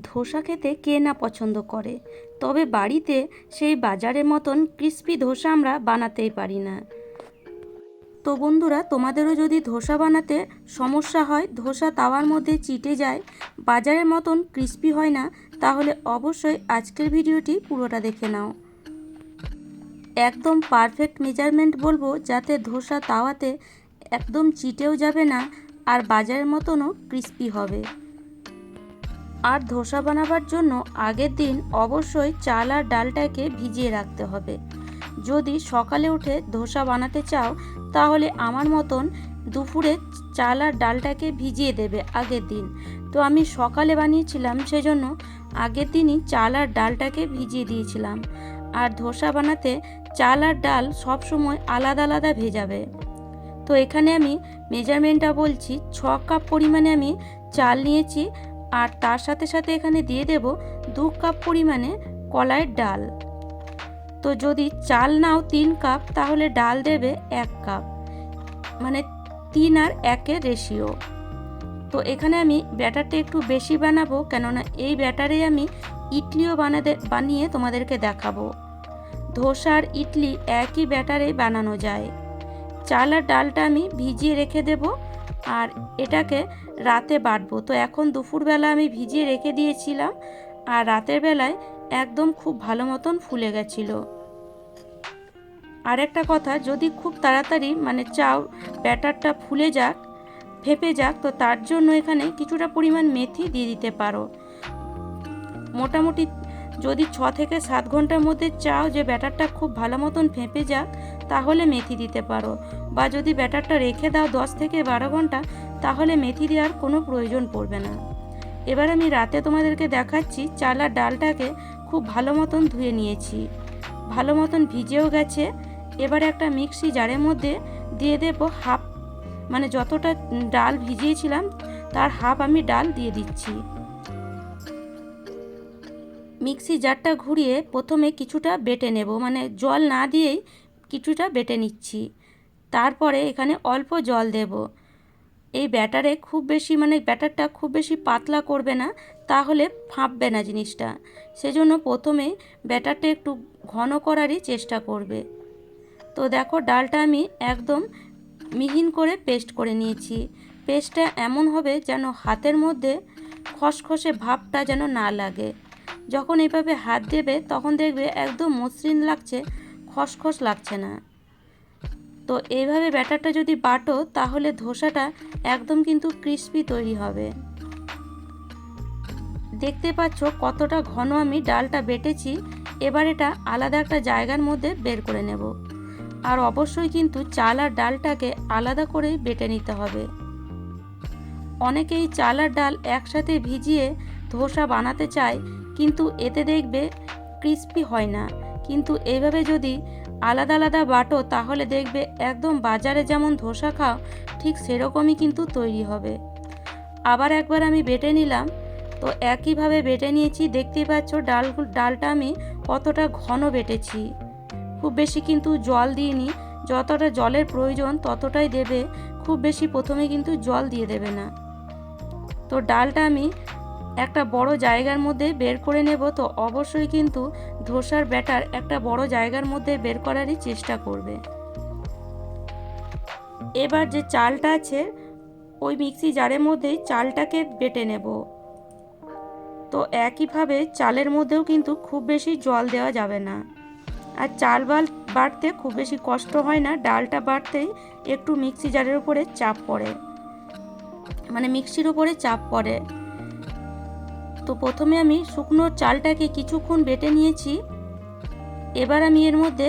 ধোসা খেতে কে না পছন্দ করে? তবে বাড়িতে সেই বাজারের মতন ক্রিস্পি ধোসা আমরা বানাতেই পারি না। তো বন্ধুরা, তোমাদেরও যদি ধোসা বানাতে সমস্যা হয়, ধোসা তাওয়ার মধ্যে চিটে যায়, বাজারের মতন ক্রিস্পি হয় না, তাহলে অবশ্যই আজকের ভিডিওটি পুরোটা দেখে নাও। একদম পারফেক্ট মেজারমেন্ট বলব, যাতে ধোসা তাওয়াতে একদম চিটেও যাবে না আর বাজারের মতনও ক্রিস্পি হবে। আর ধোসা বানাবার জন্য আগের দিন অবশ্যই চাল আর ডালটাকে ভিজিয়ে রাখতে হবে। যদি সকালে উঠে ধোসা বানাতে চাও, তাহলে আমার মতন দুপুরে চাল আর ডালটাকে ভিজিয়ে দেবে আগের দিন। তো আমি সকালে বানিয়েছিলাম, সেজন্য আগের দিনই চাল আর ডালটাকে ভিজিয়ে দিয়েছিলাম। আর ধোসা বানাতে চাল আর ডাল সবসময় আলাদা আলাদা ভেজাবে। তো এখানে আমি মেজারমেন্টটা বলছি, ছ কাপ পরিমাণে আমি চাল নিয়েছি আর তার সাথে সাথে এখানে দিয়ে দেব দু কাপ পরিমাণে কলাইয়ের ডাল। তো যদি চাল নাও তিন কাপ, তাহলে ডাল দেবে এক কাপ। মানে তিন আর একের রেশিও তো এখানে আমি ব্যাটারটা একটু বেশি বানাবো, কেননা এই ব্যাটারে আমি ইডলিও বানাতে, বানিয়ে তোমাদেরকে দেখাবো। ধোসা আর ইডলি একই ব্যাটারে বানানো যায়। চাল আর ডালটা আমি ভিজিয়ে রেখে দেব। আর এটাকে রাতে বাটবো। তো এখন দুপুরবেলা আমি ভিজিয়ে রেখে দিয়েছিলাম আর রাতের বেলায় একদম খুব ভালো মতন ফুলে গেছিল। আর একটা কথা, যদি খুব তাড়াতাড়ি মানে চাও ব্যাটারটা ফুলে যাক, ফেপে যাক, তো তার জন্য এখানে কিছুটা পরিমাণ মেথি দিয়ে দিতে পারো। মোটামুটি যদি ছ থেকে সাত ঘণ্টার মধ্যে চাও যে ব্যাটারটা খুব ভালো মতন ফেঁপে যাক, তাহলে মেথি দিতে পারো। বা যদি ব্যাটারটা রেখে দাও দশ থেকে বারো ঘণ্টা, তাহলে মেথি দেওয়ার কোনো প্রয়োজন পড়বে না। এবার আমি রাতে তোমাদেরকে দেখাচ্ছি চালার ডালটাকে খুব ভালো মতন ধুয়ে নিয়েছি। ভালো মতন ভিজেও গেছে। এবারে একটা মিক্সি জারের মধ্যে দিয়ে দেব হাফ মানে যতটা ডাল ভিজিয়েছিলাম, তার হাফ আমি ডাল দিয়ে দিচ্ছি। মিক্সি জারটা ঘুরিয়ে প্রথমে কিছুটা বেটে নেব মানে জল না দিয়েই কিছুটা বেটে নিচ্ছি। তারপরে এখানে অল্প জল দেব। এই ব্যাটারে খুব বেশি মানে ব্যাটারটা খুব বেশি পাতলা করবে না, তাহলে ফাঁপবে না জিনিসটা। সেজন্য প্রথমে ব্যাটারটা একটু ঘন করারই চেষ্টা করবে। তো দেখো, ডালটা আমি একদম মিহিন করে পেস্ট করে নিয়েছি। পেস্টটা এমন হবে যেন হাতের মধ্যে খসখসে ভাবটা যেন না লাগে। যখন এইভাবে হাত দেবে, তখন দেখবে একদম মসৃণ লাগছে, খসখস লাগছে না। তো এইভাবে ব্যাটারটা যদি বাটো, তাহলে ধোসাটা একদম কিন্তু ক্রিস্পি তৈরি হবে। দেখতে পাচ্ছ কতটা ঘন আমি ডালটা বেটেছি, এবার এটা আলাদা একটা জায়গার মধ্যে বের করে নেব। আর অবশ্যই কিন্তু চাল আর ডালটাকে আলাদা করেই বেটে নিতে হবে। অনেকেই চাল আর ডাল একসাথে ভিজিয়ে ধোসা বানাতে চায়, কিন্তু এতে দেখবে ক্রিস্পি হয় না। কিন্তু এইভাবে যদি আলাদা আলাদা বাটো, তাহলে দেখবে একদম বাজারে যেমন ধোসা খাও, ঠিক সেরকমই কিন্তু তৈরি হবে। আবার একবার আমি বেটে নিলাম, তো একইভাবে বেটে নিয়েছি, দেখতেই পাচ্ছ ডাল, ডালটা আমি কতটা ঘন বেটেছি। খুব বেশি কিন্তু জল দিইনি, যতটা জলের প্রয়োজন ততটাই দেবে, খুব বেশি প্রথমে কিন্তু জল দিয়ে দেবে না। তো ডালটা আমি একটা বড় জায়গার মধ্যে বের করে নেব তো অবশ্যই কিন্তু ধোসার ব্যাটার একটা বড় জায়গার মধ্যে বের করারই চেষ্টা করবে। এবার যে চালটা আছে, ওই মিক্সি জারের মধ্যেই চালটাকে বেটে নেব। তো একইভাবে চালের মধ্যেও কিন্তু খুব বেশি জল দেওয়া যাবে না। আর চাল বাল বাড়তে খুব বেশি কষ্ট হয় না, ডালটা বাড়তেই একটু মিক্সি জারের উপরে চাপ পড়ে। মানে মিক্সির উপরে চাপ পড়ে। তো প্রথমে আমি শুকনো চালটাকে কিছুক্ষণ বেটে নিয়েছি। এবার আমি এর মধ্যে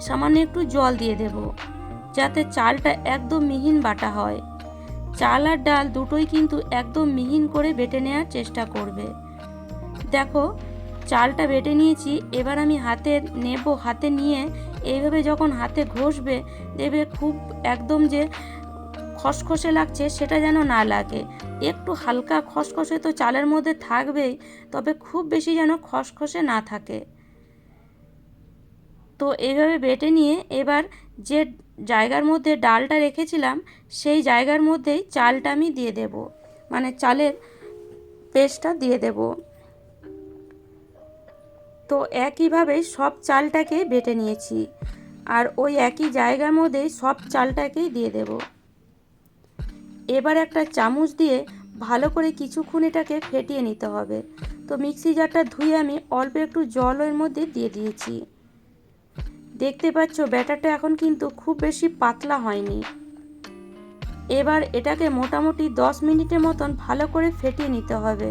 সামান্য একটু জল দিয়ে দেব, যাতে চালটা একদম মিহিন বাটা হয়। চাল আর ডাল দুটোই কিন্তু একদম মিহিন করে বেটে নেওয়ার চেষ্টা করবে। দেখো, চালটা বেটে নিয়েছি, এবার আমি হাতে নেব, হাতে নিয়ে এইভাবে যখন হাতে ঘষবে দেবে খুব একদম যে খসখসে লাগছে, সেটা যেন না লাগে। একটু হালকা খসখসে তো চালের মধ্যে থাকবেই, তবে খুব বেশি যেন খসখসে না থাকে। তো এইভাবে বেটে নিয়ে এবার যে জায়গার মধ্যে ডালটা রেখেছিলাম, সেই জায়গার মধ্যেই চালটা আমি দিয়ে দেব। মানে চালের পেস্টটা দিয়ে দেব। তো একইভাবে সব চালটাকে বেটে নিয়েছি। আর ওই একই জায়গার মধ্যেই সব চালটাকেই দিয়ে দেব। এবার একটা চামচ দিয়ে ভালো করে কিছুক্ষণ এটাকে ফেটিয়ে নিতে হবে। তো মিক্সি জারটা ধুয়ে আমি অল্প একটু জল মধ্যে দিয়ে দিয়েছি। দেখতে পাচ্ছ, ব্যাটারটা এখন কিন্তু খুব বেশি পাতলা হয়নি। এবার এটাকে মোটামুটি দশ মিনিটের মতন ভালো করে ফেটিয়ে নিতে হবে,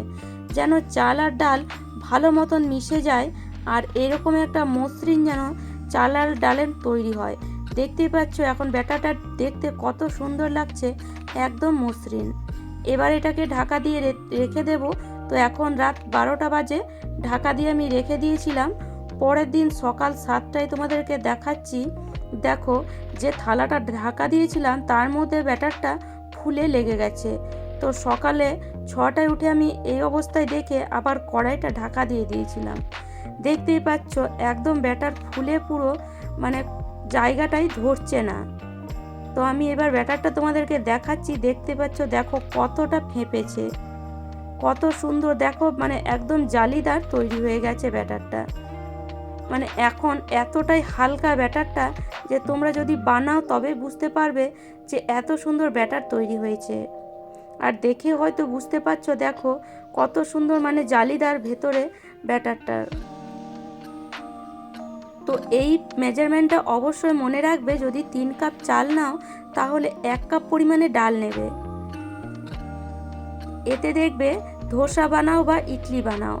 যেন চাল আর ডাল ভালো মতন মিশে যায় আর এরকম একটা মসৃণ যেন চাল আর ডালের তৈরি হয়। দেখতেই পাচ্ছ, এখন ব্যাটারটা দেখতে কত সুন্দর লাগছে। একদম মসৃণ। এবার এটাকে ঢাকা দিয়ে রেখে দেব। তো এখন রাত বারোটা বাজে। ঢাকা দিয়ে আমি রেখে দিয়েছিলাম। পরের দিন সকাল সাতটায় তোমাদেরকে দেখাচ্ছি। দেখো, যে থালাটা ঢাকা দিয়েছিলাম, তার মধ্যে ব্যাটারটা ফুলে লেগে গেছে। তো সকালে ছটায় উঠে আমি এই অবস্থায় দেখে আবার কড়াইটা ঢাকা দিয়ে দিয়েছিলাম। দেখতেই পাচ্ছ, একদম ব্যাটার ফুলে পুরো মানে জায়গাটাই ধরছে না। তো আমি এবার ব্যাটারটা তোমাদেরকে দেখাচ্ছি। দেখতে পাচ্ছ, দেখো কতটা ফেঁপেছে। কত সুন্দর, দেখো মানে একদম জালিদার তৈরি হয়ে গেছে ব্যাটারটা। মানে এখন এতটাই হালকা ব্যাটারটা যে তোমরা যদি বানাও তবে বুঝতে পারবে যে এত সুন্দর ব্যাটার তৈরি হয়েছে। আর দেখে হয়তো বুঝতে পারছ, দেখো কত সুন্দর মানে জালিদার ভেতরে ব্যাটারটার তো এই মেজারমেন্টটা অবশ্যই মনে রাখবে, যদি তিন কাপ চাল নাও, তাহলে এক কাপ পরিমাণে ডাল নেবে। এতে দেখবে ধোসা বানাও বা ইডলি বানাও,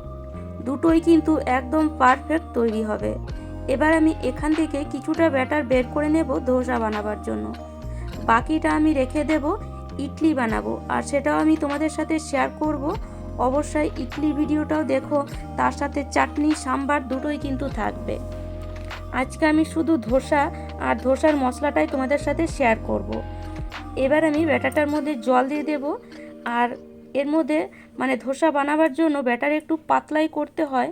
দুটোই কিন্তু একদম পারফেক্ট তৈরি হবে। এবার আমি এখান থেকে কিছুটা ব্যাটার বের করে নেব ধোসা বানাবার জন্য। বাকিটা আমি রেখে দেব, ইডলি বানাবো। আর সেটাও আমি তোমাদের সাথে শেয়ার করব। অবশ্যই ইডলি ভিডিওটাও দেখো, তার সাথে চাটনি, সাম্বার দুটোই কিন্তু থাকবে। আজকে আমি শুধু ধোসা আর ধোসার মশলাটাই তোমাদের সাথে শেয়ার করব। এবার আমি ব্যাটারটার মধ্যে জল দিয়ে দেব আর এর মধ্যে মানে ধোসা বানাবার জন্য ব্যাটার একটু পাতলাই করতে হয়।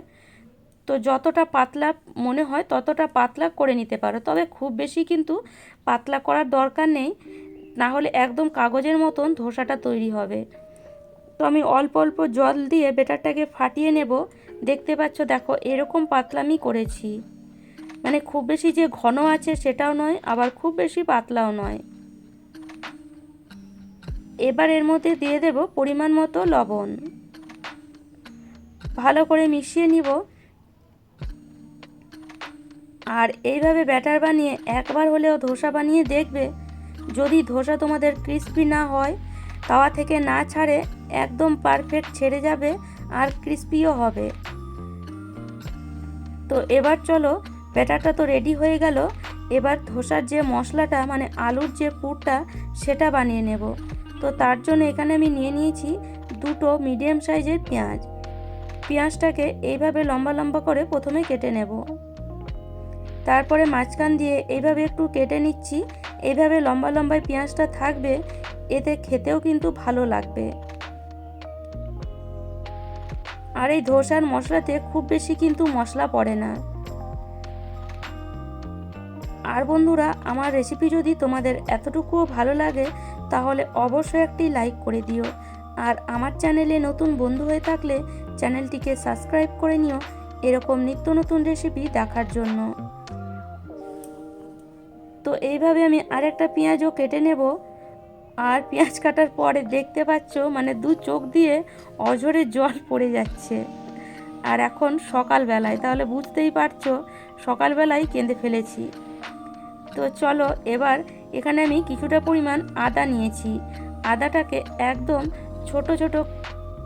তো যতটা পাতলা মনে হয় ততটা পাতলা করে নিতে পারো। তবে খুব বেশি কিন্তু পাতলা করার দরকার নেই, না হলে একদম কাগজের মতন ধোসাটা তৈরি হবে। তো আমি অল্প অল্প জল দিয়ে ব্যাটারটাকে ফাটিয়ে নেব। দেখতে পাচ্ছ, দেখো, এরকম পাতলামি করেছি। মানে খুব বেশি যে ঘন আছে সেটাও নয়, আবার খুব বেশি পাতলাও নয়। এবার এর মধ্যে দিয়ে দেব পরিমাণ মতো লবণ। ভালো করে মিশিয়ে নিব। আর এইভাবে ব্যাটার বানিয়ে একবার হলেও ধোসা বানিয়ে দেখবে, যদি ধোসা তোমাদের ক্রিস্পি না হয়, তাওয়া থেকে না ছাড়ে একদম পারফেক্ট ছেড়ে যাবে আর ক্রিস্পিও হবে। তো এবার চলো ব্যাটারটা তো রেডি হয়ে গেল। এবার ধোসার যে মশলাটা মানে আলুর যে পুরটা, সেটা বানিয়ে নেব। তো তার জন্য এখানে আমি নিয়ে নিয়েছি দুটো মিডিয়াম সাইজের পেঁয়াজ। পেঁয়াজটাকে এইভাবে লম্বা লম্বা করে প্রথমে কেটে নেব। তারপরে মাঝখান দিয়ে এইভাবে একটু কেটে নিচ্ছি। এইভাবে লম্বা লম্বায় পেঁয়াজটা থাকবে, এতে খেতেও কিন্তু ভালো লাগবে। আর এই ধোসার মশলাতে খুব বেশি কিন্তু মশলা পড়ে না। আর বন্ধুরা, আমার রেসিপি যদি তোমাদের এতটুকুও ভালো লাগে, তাহলে অবশ্যই একটি লাইক করে দিও। আর আমার চ্যানেলে নতুন বন্ধু হয়ে থাকলে চ্যানেলটিকে সাবস্ক্রাইব করে নিও, এরকম নিত্য নতুন রেসিপি দেখার জন্য। তো এইভাবে আমি আরেকটা পেঁয়াজও কেটে নেব। আর পেঁয়াজ কাটার পরে দেখতে পাচ্ছ মানে দু চোখ দিয়ে অঝরে জল পড়ে যাচ্ছে। আর এখন সকালবেলায়, তাহলে বুঝতেই পারছ, সকালবেলায় কেঁদে ফেলেছি। তো চলো এবার এখানে আমি কিছুটা পরিমাণ আদা নিয়েছি। আদাটাকে একদম ছোট ছোট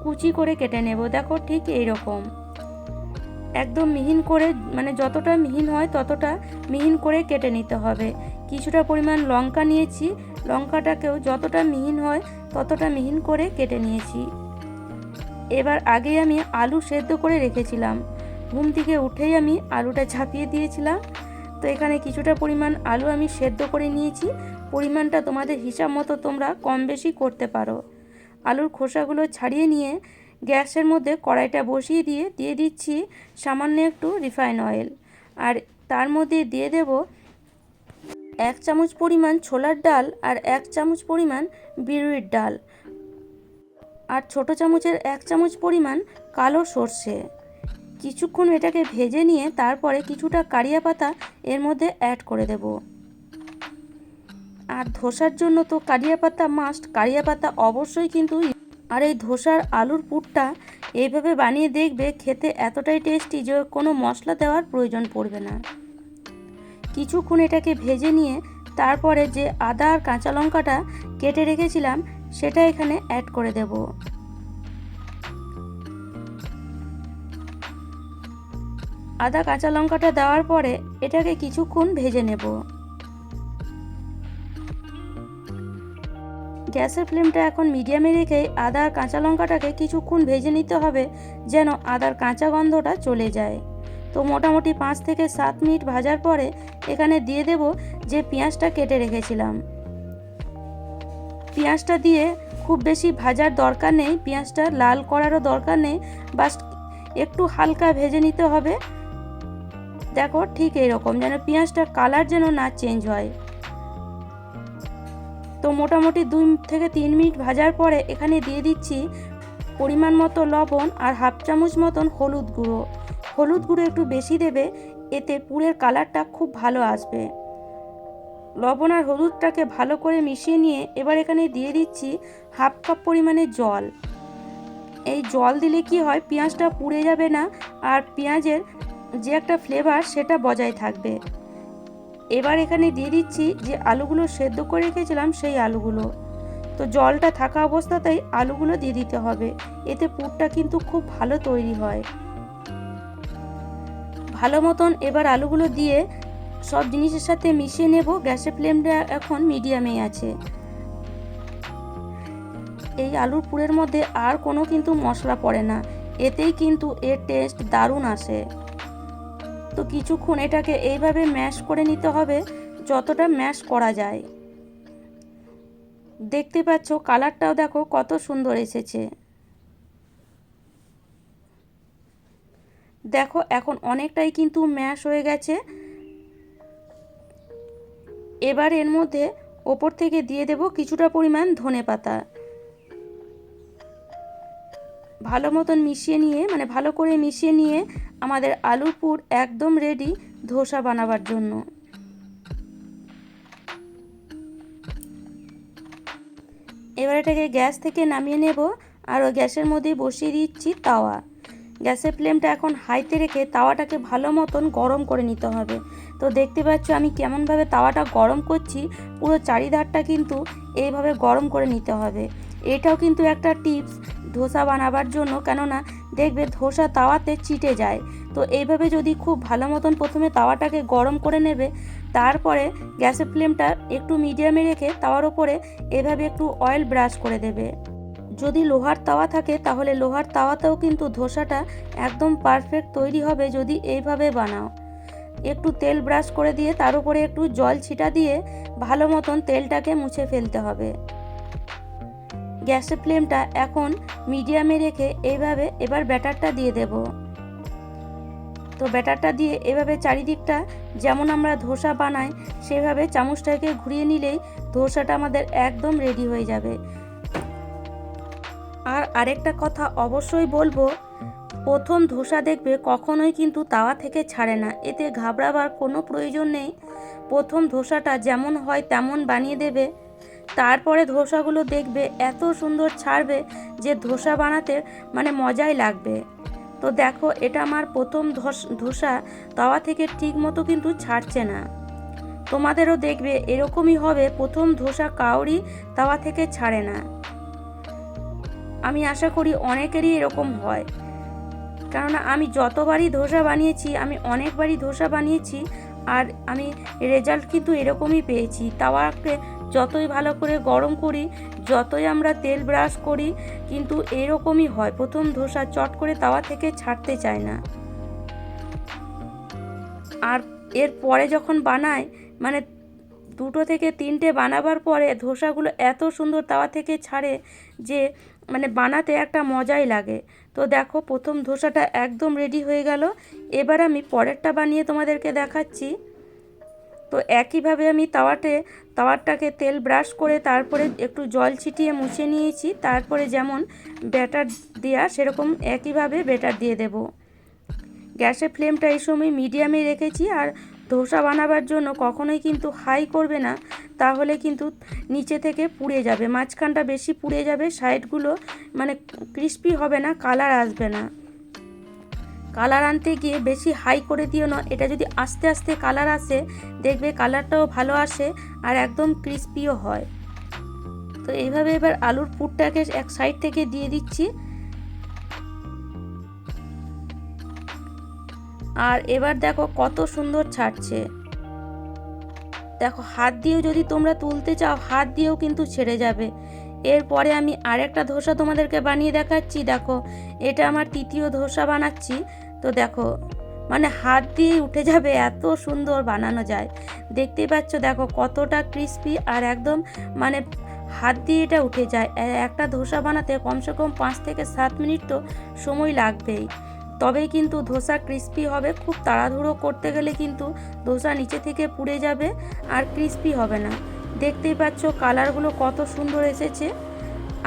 কুচি করে কেটে নেব। দেখো ঠিক এইরকম। একদম মিহিন করে মানে যতটা মিহিন হয় ততটা মিহিন করে কেটে নিতে হবে। কিছুটা পরিমাণ লঙ্কা নিয়েছি। লঙ্কাটাকেও যতটা মিহিন হয় ততটা মিহিন করে কেটে নিয়েছি। এবার আগে আমি আলু সেদ্ধ করে রেখেছিলাম। ঘুম থেকে উঠেই আমি আলুটা ঝাঁপিয়ে দিয়েছিলাম। তো এখানে কিছুটা পরিমাণ আলু আমি সেদ্ধ করে নিয়েছি। পরিমাণটা তোমাদের হিসাব মতো তোমরা কম বেশি করতে পারো। আলুর খোসাগুলো ছাড়িয়ে নিয়ে গ্যাসের মধ্যে কড়াইটা বসিয়ে দিয়ে দিয়ে দিচ্ছি সামান্য একটু রিফাইন অয়েল। আর তার মধ্যে দিয়ে দেব এক চামচ পরিমাণ ছোলার ডাল আর এক চামচ পরিমাণ বিরুইর ডাল। আর ছোট চামচের এক চামচ পরিমাণ কালো সর্ষে। কিছুক্ষণ এটাকে ভেজে নিয়ে তারপরে কিছুটা কারিয়া পাতা এর মধ্যে অ্যাড করে দেব। আর ধোসার জন্য তো কারিয়া পাতা মাস্ট কারিয়া পাতা অবশ্যই কিন্তু আর এই ধোসার আলুর পুরটা এইভাবে বানিয়ে দেখবে, খেতে এতটাই টেস্টি যে কোনো মশলা দেওয়ার প্রয়োজন পড়বে না। কিছুক্ষণ এটাকে ভেজে নিয়ে তারপরে যে আদা আর কাঁচা লঙ্কাটা কেটে রেখেছিলাম, সেটা এখানে অ্যাড করে দেব। আদা কাঁচা লঙ্কাটা দেওয়ার পরে এটাকে কিছুক্ষণ ভেজে নেব। গ্যাসের ফ্লেমটা এখন মিডিয়ামে রেখে আদা আর কাঁচা লঙ্কাটাকে কিছুক্ষণ ভেজে নিতে হবে যেন আদার কাঁচা গন্ধটা চলে যায়। তো মোটামুটি পাঁচ থেকে সাত মিনিট ভাজার পরে এখানে দিয়ে দেব যে পেঁয়াজটা কেটে রেখেছিলাম। পেঁয়াজটা দিয়ে খুব বেশি ভাজার দরকার নেই, পেঁয়াজটা লাল করারও দরকার নেই, বাস একটু হালকা ভেজে নিতে হবে। দেখো ঠিক এইরকম, যেন পেঁয়াজটা কালার যেন না চেঞ্জ হয়। তো মোটামুটি দুই থেকে তিন মিনিট ভাজার পরে এখানে দিয়ে দিচ্ছি পরিমাণ মতো লবণ আর হাফ চামচ মতন হলুদ গুঁড়ো। হলুদ গুঁড়ো একটু বেশি দেবে, এতে পুরের কালারটা খুব ভালো আসবে। লবণ আর হলুদটাকে ভালো করে মিশিয়ে নিয়ে এবার এখানে দিয়ে দিচ্ছি হাফ কাপ পরিমাণে জল। এই জল দিলে কি হয়, পেঁয়াজটা পুড়ে যাবে না, আর পেঁয়াজের যে একটা ফ্লেভার সেটা বজায় থাকবে। এবার এখানে দিয়ে দিচ্ছি যে আলুগুলো সেদ্ধ করে রেখেছিলাম সেই আলুগুলো। তো জলটা থাকা অবস্থাতেই আলুগুলো দিয়ে দিতে হবে। এতে পুরটা কিন্তু খুব ভালো তৈরি হয়। ভালো মতন এবার আলুগুলো দিয়ে সব জিনিসের সাথে মিশিয়ে নেব। গ্যাসের ফ্লেমটা এখন মিডিয়ামে আছে। এই আলুর পুরের মধ্যে আর কোনো কিন্তু মশলা পড়ে না। এতেই কিন্তু এর টেস্ট দারুণ আসে। তো কিছুক্ষণ এটাকে এইভাবে ম্যাশ করে নিতে হবে যতটা ম্যাশ করা যায়। দেখতে পাচ্ছ, কালারটাও দেখো কত সুন্দর এসেছে। দেখো, এখন অনেকটাই কিন্তু ম্যাশ হয়ে গেছে। এবার এর মধ্যে ওপর থেকে দিয়ে দেব কিছুটা পরিমাণ ধনে পাতা। ভালো মতন মিশিয়ে নিয়ে মানে ভালো করে মিশিয়ে নিয়ে আমাদের আলুর পুর একদম রেডি ধোসা বানাবার জন্য। এবার এটাকে গ্যাস থেকে নামিয়ে নেব আর ওই গ্যাসের মধ্যে বসিয়ে দিচ্ছি তাওয়া। গ্যাসের ফ্লেমটা এখন হাইতে রেখে তাওয়াটাকে ভালো মতন গরম করে নিতে হবে। তো দেখতে পাচ্ছ আমি কেমনভাবে তাওয়াটা গরম করছি, পুরো চারিধারটা কিন্তু এইভাবে গরম করে নিতে হবে। এটাও কিন্তু একটা টিপস ধোসা বানাবার জন্য, কেননা দেখবে ধোসা তাওয়াতে চিটে যায়। তো এইভাবে যদি খুব ভালো মতন প্রথমে তাওয়াটাকে গরম করে নেবে, তারপরে গ্যাসের ফ্লেমটা একটু মিডিয়ামে রেখে তাওয়ার ওপরে এভাবে একটু অয়েল ব্রাশ করে দেবে। যদি লোহার তাওয়া থাকে, তাহলে লোহার তাওয়াতেও কিন্তু ধোসাটা একদম পারফেক্ট তৈরি হবে যদি এইভাবে বানাও। একটু তেল ব্রাশ করে দিয়ে তার উপরে একটু জল ছিটা দিয়ে ভালো মতন তেলটাকে মুছে ফেলতে হবে। গ্যাসের ফ্লেমটা এখন মিডিয়ামে রেখে এইভাবে এবার ব্যাটারটা দিয়ে দেব। তো ব্যাটারটা দিয়ে এভাবে চারিদিকটা যেমন আমরা ধোসা বানাই, সেভাবে চামচটাকে ঘুরিয়ে নিলেই ধোসাটা আমাদের একদম রেডি হয়ে যাবে। আর আরেকটা কথা অবশ্যই বলব, প্রথম ধোসা দেখবে কখনোই কিন্তু তাওয়া থেকে ছাড়ে না। এতে ঘাবড়াবার কোনো প্রয়োজন নেই। প্রথম ধোসাটা যেমন হয় তেমন বানিয়ে দেবে। তারপরে ধোসাগুলো দেখবে, এত সুন্দর ছাড়বে যে ধোসা বানাতে মানে মজাই লাগবে। তো দেখো, এটা আমার প্রথম ধোসা তাওয়া থেকে ঠিক মতো কিন্তু ছাড়ছে না। তোমাদেরও দেখবে এরকমই হবে, প্রথম ধোসা কাউরি তাওয়া থেকে ছাড়ে না। আমি আশা করি অনেকেরই এরকম হয়। কেননা আমি যতবারই ধোসা বানিয়েছি, আমি অনেকবারই ধোসা বানিয়েছি, আর আমি রেজাল্ট কিন্তু এরকমই পেয়েছি। তাওয়াকে যতই ভালো করে গরম করি, যতই আমরা তেল ব্রাশ করি, কিন্তু এরকমই হয়। প্রথম ধোসা চট করে তাওয়া থেকে ছাড়তে চায় না। আর এর পরে যখন বানায় মানে দুটো থেকে তিনটে বানাবার পরে ধোসাগুলো এত সুন্দর তাওয়া থেকে ছাড়ে যে মানে বানাতে একটা মজাই লাগে। তো দেখো, প্রথম ধোসাটা একদম রেডি হয়ে গেল। এবার আমি পরেরটা বানিয়ে তোমাদেরকে দেখাচ্ছি। তো একইভাবে আমি তাওয়াতে, তাওয়ারটাকে তেল ব্রাশ করে তারপরে একটু জল ছিটিয়ে মুছে নিয়েছি। তারপরে যেমন ব্যাটার দেওয়া সেরকম একইভাবে ব্যাটার দিয়ে দেব। গ্যাসের ফ্লেমটা এই সময় মিডিয়ামে রেখেছি আর ধোসা বানাবার জন্য কখনোই কিন্তু হাই করবে না, তাহলে কিন্তু নিচে থেকে পুড়ে যাবে। মাঝখানটা বেশি পুড়ে যাবে, সাইডগুলো মানে ক্রিস্পি হবে না, কালার আসবে না। কালার আনতে গিয়ে বেশি হাই করে দিও না। এটা যদি আস্তে আস্তে কালার আসে, দেখবে কালারটাও ভালো আসে আর একদম ক্রিস্পিও হয়। তো এইভাবে এবার আলুর পুরটাকে এক সাইড থেকে দিয়ে দিচ্ছি। আর এবার দেখো কত সুন্দর ছাড়ছে। দেখো, হাত দিয়েও যদি তোমরা তুলতে চাও, হাত দিয়েও কিন্তু ছেড়ে যাবে। এরপরে আমি আরেকটা ধোসা তোমাদেরকে বানিয়ে দেখাচ্ছি। দেখো, এটা আমার তৃতীয় ধোসা বানাচ্ছি। তো দেখো মানে হাত দিয়ে উঠে যাবে এত সুন্দর বানানো যায়। দেখতেই পাচ্ছ, দেখো কতটা ক্রিস্পি আর একদম মানে হাত দিয়ে এটা উঠে যায়। একটা ধোসা বানাতে কমসে কম পাঁচ থেকে সাত মিনিট তো সময় লাগবেই। তবেই কিন্তু ধোসা ক্রিস্পি হবে, খুব তাড়াহুড়ো করতে গেলে কিন্তু ধোসা নিচে থেকে পুড়ে যাবে আর ক্রিস্পি হবে না। দেখতেই পাচ্ছ কালারগুলো কত সুন্দর এসেছে।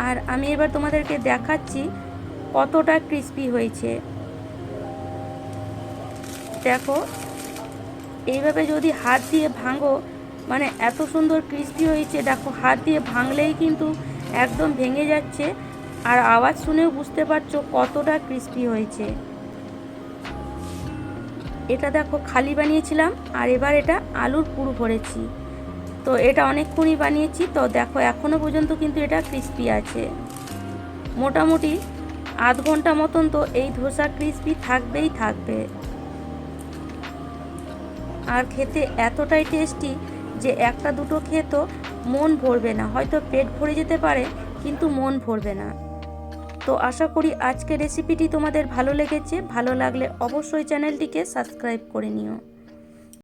আর আমি এবার তোমাদেরকে দেখাচ্ছি কতটা ক্রিস্পি হয়েছে। দেখো, এইভাবে যদি হাত দিয়ে ভাঙো মানে এত সুন্দর ক্রিস্পি হয়েছে, দেখো হাত দিয়ে ভাঙলেই কিন্তু একদম ভেঙে যাচ্ছে, আর আওয়াজ শুনেও বুঝতে পারছ কতটা ক্রিস্পি হয়েছে। এটা দেখো খালি বানিয়েছিলাম, আর এবার এটা আলুর পুরো ভরেছি। তো এটা অনেকক্ষণই বানিয়েছি, তো দেখো এখনও পর্যন্ত কিন্তু এটা ক্রিস্পি আছে। মোটামুটি আধ ঘণ্টা মতন তো এই ধোসা ক্রিস্পি থাকবেই থাকবে। আর খেতে এতটাই টেস্টি যে একটা দুটো খেয়ে তো মন ভরবে না। হয়তো পেট ভরে যেতে পারে, কিন্তু মন ভরবে না। তো আশা করি আজকে রেসিপিটি তোমাদের ভালো লেগেছে। ভালো লাগলে অবশ্যই চ্যানেলটিকে সাবস্ক্রাইব করে নিও।